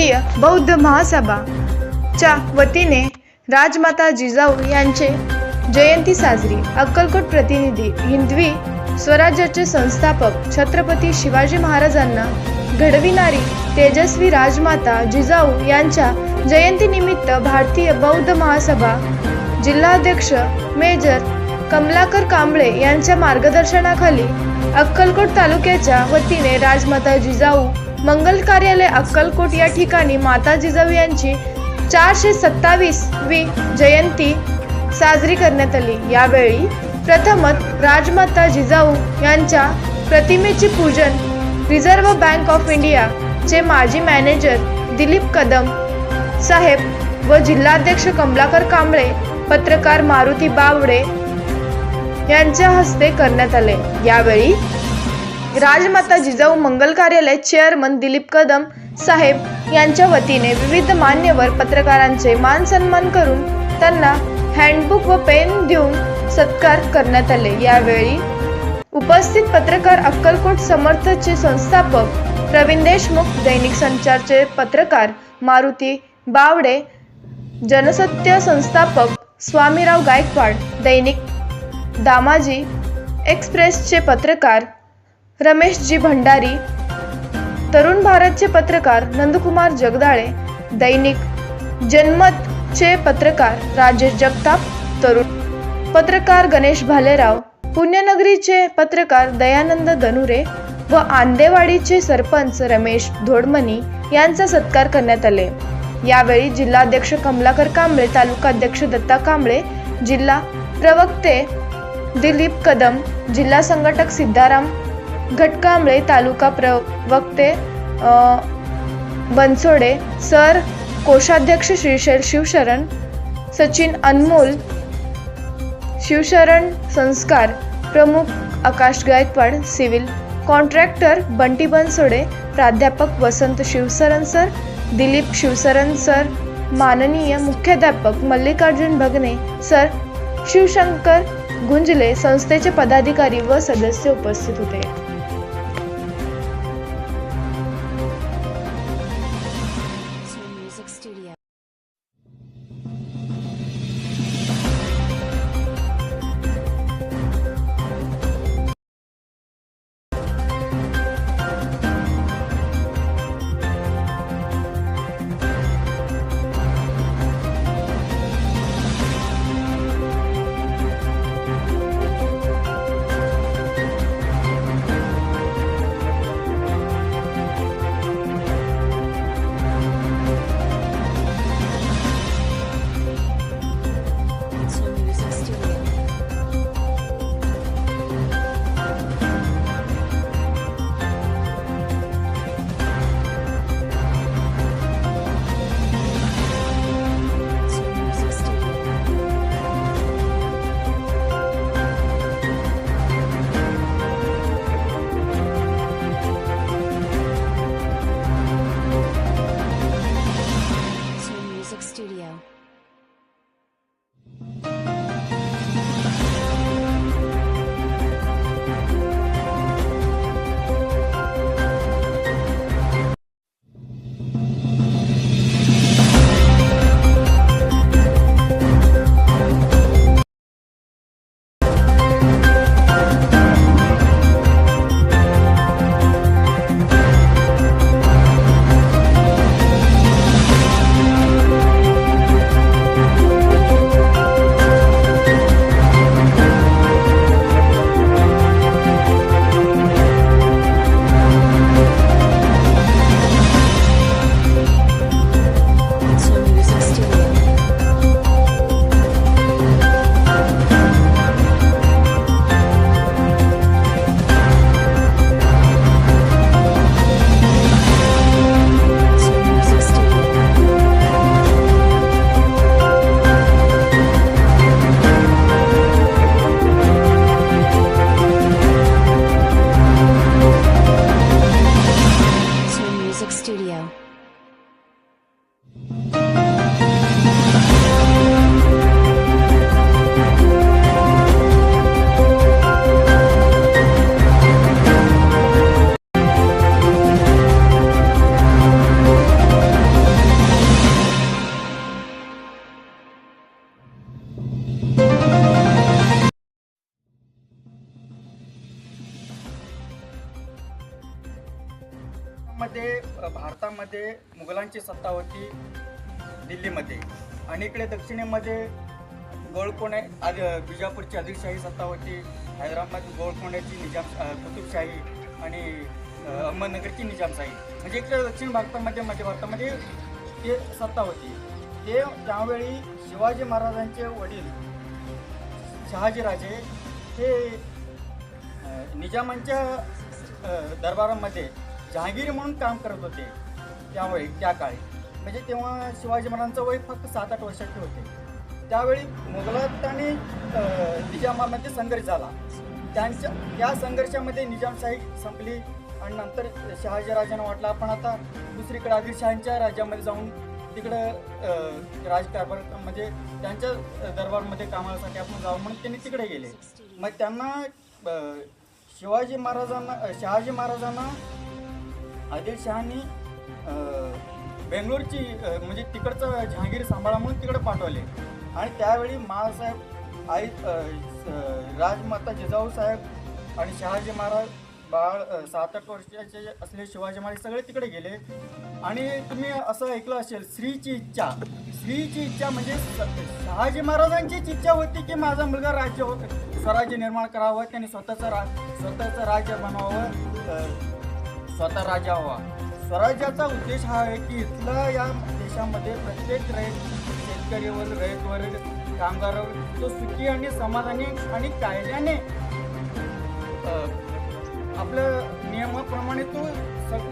भारतीय बौद्ध महासभा च्या वतीने राजमाता जिजाऊ यांचे जयंती साजरी. अक्कलकोट प्रतिनिधी हिंदवी स्वराज्याचे संस्थापक छत्रपती शिवाजी महाराजांना घडविणारी तेजस्वी राजमाता जिजाऊ यांच्या जयंतीनिमित्त भारतीय बौद्ध महासभा जिल्हाध्यक्ष मेजर कमलाकर कांबळे यांच्या मार्गदर्शनाखाली अक्कलकोट तालुक्याच्या वतीने राजमाता जिजाऊ मंगल कार्यालय अक्कलकोट या ठिकाणी माता जिजाऊ यांची चारशे सत्तावीसवी जयंती साजरी करण्यात आली. यावेळी प्रथमच राजमाता जिजाऊ यांच्या प्रतिमेचे पूजन रिझर्व्ह बँक ऑफ इंडिया चे माजी मॅनेजर दिलीप कदम साहेब व जिल्हाध्यक्ष कमलाकर कांबळे पत्रकार मारुती बावडे यांच्या हस्ते करण्यात आले. यावेळी राजमाता जिजाऊ मंगल कार्यालय चेअरमन दिलीप कदम साहेब यांच्या वतीने विविध मान्यवर पत्रकारांचे मान सन्मान करून त्यांना हँडबुक व पेन देऊन सत्कार करण्यात आले. यावेळी उपस्थित पत्रकार अक्कलकोट समर्थचे संस्थापक प्रवीण देशमुख दैनिक संचारचे पत्रकार मारुती बावडे जनसत्य संस्थापक स्वामीराव गायकवाड दैनिक दामाजी एक्सप्रेसचे पत्रकार रमेशजी भंडारी तरुण भारतचे पत्रकार नंदकुमार जगदाळे दैनिक जनमतचे पत्रकार राजेश जगताप तरुण पत्रकार गणेश भालेराव पुण्यनगरीचे पत्रकार दयानंद दनुरे व आंदेवाडीचे सरपंच रमेश धोडमनी यांचा सत्कार करण्यात आले. यावेळी जिल्हाध्यक्ष कमलाकर कांबळे तालुकाध्यक्ष दत्ता कांबळे जिल्हा प्रवक्ते दिलीप कदम जिल्हा संघटक सिद्धाराम घटकांबळे तालुका प्रवक्ते बनसोडे सर कोषाध्यक्ष श्रीशैल शिवशरण सचिन अनमोल शिवशरण संस्कार प्रमुख आकाश गायकवाड सिव्हिल कॉन्ट्रॅक्टर बंटी बनसोडे प्राध्यापक वसंत शिवसरण सर दिलीप शिवसरण सर माननीय मुख्याध्यापक मल्लिकार्जुन भगने सर शिवशंकर गुंजले संस्थेचे पदाधिकारी व सदस्य उपस्थित होते. उत्तरेमध्ये मुघलांची सत्ता होती दिल्लीमध्ये. आणि इकडे दक्षिणेमध्ये गोळकोणे आदि बिजापूरची आदिलशाही सत्ता होती. हैदराबाद गोळकोंड्याची निजाम कुतुबशाही आणि अहमदनगरची निजामशाही. म्हणजे इकडे दक्षिण भारतामध्ये मध्य भारतामध्ये ते सत्ता होती. ते त्यावेळी शिवाजी महाराजांचे वडील शहाजीराजे हे निजामांच्या दरबारामध्ये जहांगीर म्हणून काम करत होते त्यावेळी त्या काळी. म्हणजे तेव्हा शिवाजी महाराजांचं वय फक्त सात आठ वर्षाचे होते. त्यावेळी मुघलात आणि निजामामध्ये संघर्ष झाला. त्यांच्या त्या संघर्षामध्ये निजामशाही संपली आणि नंतर शहाजीराजांना वाटलं आपण आता दुसरीकडे आदिलशहांच्या राज्यामध्ये जाऊन तिकडं राजकारभार म्हणजे त्यांच्या दरबारमध्ये कामासाठी आपण जाऊ म्हणून त्यांनी तिकडे गेले. मग त्यांना शिवाजी महाराजांना शहाजी महाराजांना आदिलशहांनी अ, बेंगलोरची म्हणजे तिकडचं जहांगीर सांभाळा म्हणून तिकडे पाठवले. आणि त्यावेळी महासाहेब आई राजमाता जिजाऊ साहेब आणि शहाजी महाराज बाळ सात आठ वर्षाचे असलेले शिवाजी महाराज सगळे तिकडे गेले. आणि तुम्ही असं ऐकलं असेल स्त्रीची इच्छा. स्त्रीची इच्छा म्हणजे स- शहाजी महाराजांचीच इच्छा होती की माझा मुलगा राज्य हो, स्वराज्य निर्माण करावं त्यांनी स्वतःचं रा स्वतःचं राज्य बनवावं. स्वतः राजा व्हा. स्वराज्याचा उद्देश हा आहे की इथला या देशामध्ये प्रत्येक रयत शेतकरीवर रयतवर कामगारावर तो सुखी आणि समाधानी आणि कायद्याने आपल्या नियमाप्रमाणे तो सग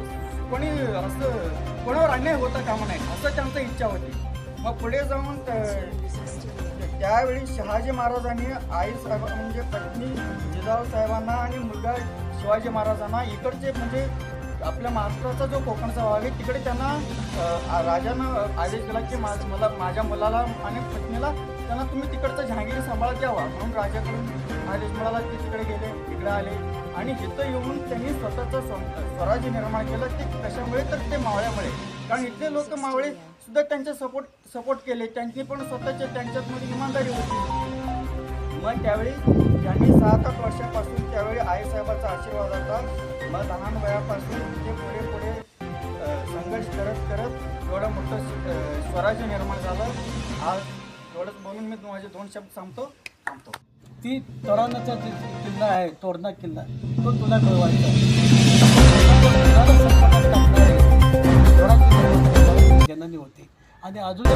कोणी असं कोणावर अन्याय होता कामा नाही असं त्यांचं इच्छा होती. मग पुढे जाऊन त- त्यावेळी शहाजी महाराजांनी आई साहेब म्हणजे पत्नी जिजाऊ साहेबांना आणि मुलगा शिवाजी महाराजांना इकडचे म्हणजे आपल्या महाराष्ट्राचा जो कोकणचा भाग आहे तिकडे त्यांना राजानं आदेश दिला की मा मला माझ्या मुलाला आणि पत्नीला त्यांना तुम्ही तिकडचं जहांगीर सांभाळ द्यावा म्हणून राजाकडून आदेश मिळाला ते तिकडे गेले तिकडे आले. आणि जिथं येऊन त्यांनी स्वतःचं स्वराज्य निर्माण केलं. ते कशामुळे? तर ते मावळ्यामुळे. कारण इथले लोक मावळे सुद्धा त्यांचे सपोर्ट सपोर्ट केले. त्यांची पण स्वतःच्या त्यांच्यामध्ये इमानदारी होती. मग त्यावेळी त्यांनी सात आठ वर्षापासून त्यावेळी आईसाहेबाचा आशीर्वाद होता. मग लहान वयापासून ते पुढे पुढे संघर्ष करत करत एवढं मोठं स्वराज्य निर्माण झालं. आज एवढंच बोलून मी माझे दोन शब्द सांगतो. थांबतो. ती तोरणाचा जो किल्ला आहे तोरणा किल्ला तो तुला मिळवायचा आहे. जननी होती. आणि अजून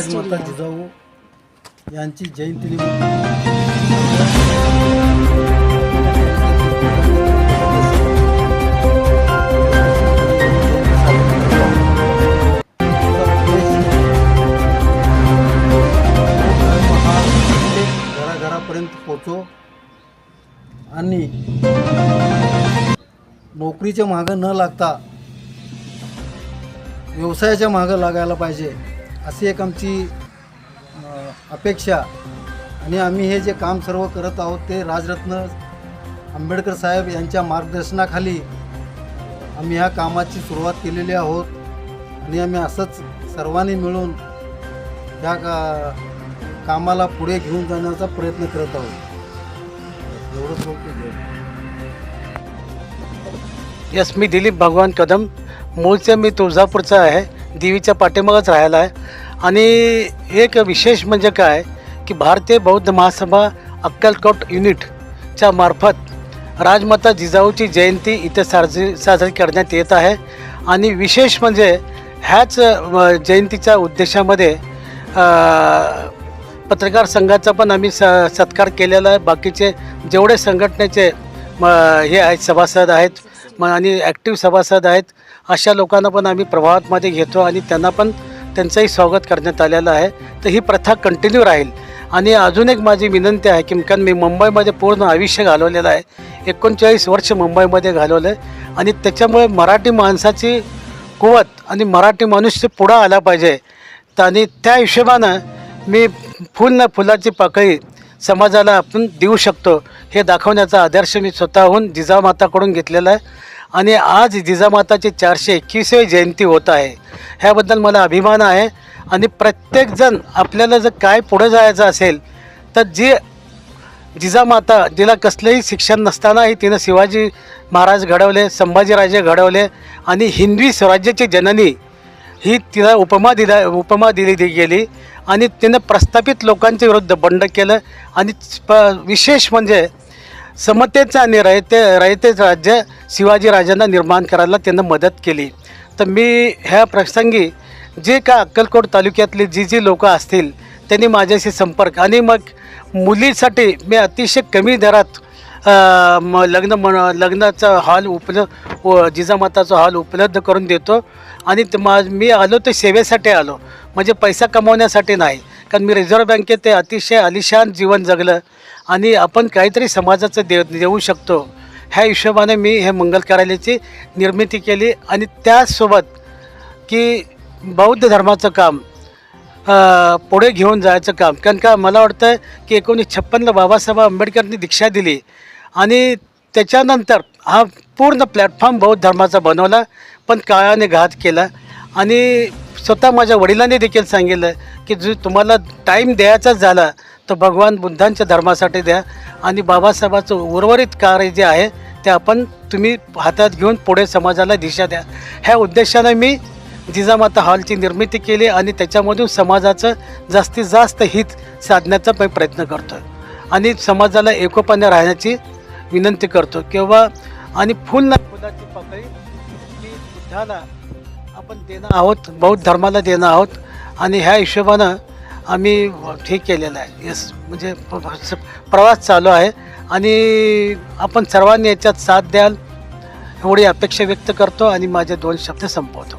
राजमाता. जिजाऊ यांची जयंती घराघरापर्यंत पोचो आणि नोकरीच्या मागं न लागता व्यवसायाच्या मागं लागायला पाहिजे अशी एक आमची अपेक्षा. आणि आम्ही हे जे काम सर्व करत आहोत ते राजरत्न आंबेडकर साहेब यांच्या मार्गदर्शनाखाली आम्ही ह्या कामाची सुरुवात केलेली आहोत. आणि आम्ही असंच सर्वांनी मिळून ह्या का कामाला पुढे घेऊन जाण्याचा प्रयत्न करत आहोत. एवढंच बोलतो. यस मी दिलीप भगवान कदम. मूळचे मी तुळजापूरचा आहे. देवीच्या पाठीमागच राहायला आहे. आणि एक विशेष म्हणजे काय की भारतीय बौद्ध महासभा अक्कलकोट युनिटच्या मार्फत राजमाता जिजाऊची जयंती इथे साजरी साजरी करण्यात येत आहे. आणि विशेष म्हणजे ह्याच जयंतीच्या उद्देशामध्ये पत्रकार संघाचा पण आम्ही स सत्कार केलेला आहे. बाकीचे जेवढे संघटनेचे म हे आहेत सभासद आहेत म आणि ॲक्टिव्ह सभासद आहेत अशा लोकांना पण आम्ही प्रभावातमध्ये घेतो आणि त्यांना पण त्यांचंही स्वागत करण्यात आलेलं आहे. तर ही प्रथा कंटिन्यू राहील. आणि अजून एक माझी विनंती आहे की कारण मी मुंबईमध्ये पूर्ण आयुष्य घालवलेलं आहे. एकोणचाळीस वर्ष मुंबईमध्ये घालवलं आहे आणि त्याच्यामुळे मराठी माणसाची कुवत आणि मराठी माणूस पुढं आला पाहिजे. तर आणि त्या हिशोबानं मी फुल ना फुलाची पाकळी समाजाला आपण देऊ शकतो. हे दाखवण्याचा आदर्श मी स्वतःहून जिजामाताकडून घेतलेला आहे. आणि आज जिजामाताची चारशे एकवीसवी जयंती होत आहे. ह्याबद्दल मला अभिमान आहे आणि प्रत्येकजण आपल्याला जर काय पुढं जायचं असेल तर जे जिजामाता जिला कसलंही शिक्षण नसतानाही तिनं शिवाजी महाराज घडवले संभाजीराजे घडवले आणि हिंदवी स्वराज्याची जननी ही तिला उपमा दिला उपमा दिली गेली आणि तिनं प्रस्थापित लोकांच्या विरुद्ध बंड केलं आणि प विशेष म्हणजे समतेचं आणि रयते रयतेचं राज्य शिवाजी राजांना निर्माण करायला त्यांना मदत केली. तर मी ह्या प्रसंगी जे का अक्कलकोट तालुक्यातली जी जी लोकं असतील त्यांनी माझ्याशी संपर्क आणि मग मुलीसाठी मी अतिशय कमी दरात म लग्न मन लग्नाचा हॉल उपलब्ध जिजामाताचा हॉल उपलब्ध करून देतो. आणि ते मा मी आलो तर सेवेसाठी आलो. म्हणजे पैसा कमवण्यासाठी नाही. कारण मी रिझर्व्ह बँकेत ते अतिशय आलिशान जीवन जगलं आणि आपण काहीतरी समाजाचं दे देऊ शकतो. ह्या हिशोबाने मी हे मंगल कार्यालयाची निर्मिती केली आणि त्यासोबत की बौद्ध धर्माचं काम पुढे घेऊन जायचं काम. कारण का मला वाटतं की एकोणीस छप्पनला बाबासाहेब आंबेडकरनी दीक्षा दिली आणि त्याच्यानंतर हा पूर्ण प्लॅटफॉर्म बौद्ध धर्माचा बनवला पण काळाने घात केला. आणि स्वतः माझ्या वडिलांनी देखील सांगितलं की जो तुम्हाला टाईम द्यायचाच झाला तर भगवान बुद्धांच्या धर्मासाठी द्या. आणि बाबासाहेबाचं उर्वरित कार्य जे आहे ते आपण तुम्ही हातात घेऊन पुढे समाजाला दिशा द्या. ह्या उद्देशाने मी जिजामाता हॉलची निर्मिती केली आणि त्याच्यामधून समाजाचं जास्तीत जास्त हित साधण्याचा मी प्रयत्न करतो. आणि समाजाला एकोपाने राहण्याची विनंती करतो. किंवा आणि फुल ना फुलाची पाकळी की बुद्धाला आपण देणं आहोत बौद्ध धर्माला देणं आहोत. आणि ह्या हिशोबानं आम्ही ठीक केलेलं आहे. यस म्हणजे प्रवास चालू आहे. आणि आपण सर्वांनी याच्यात साथ द्याल एवढी अपेक्षा व्यक्त करतो आणि माझे दोन शब्द संपवतो.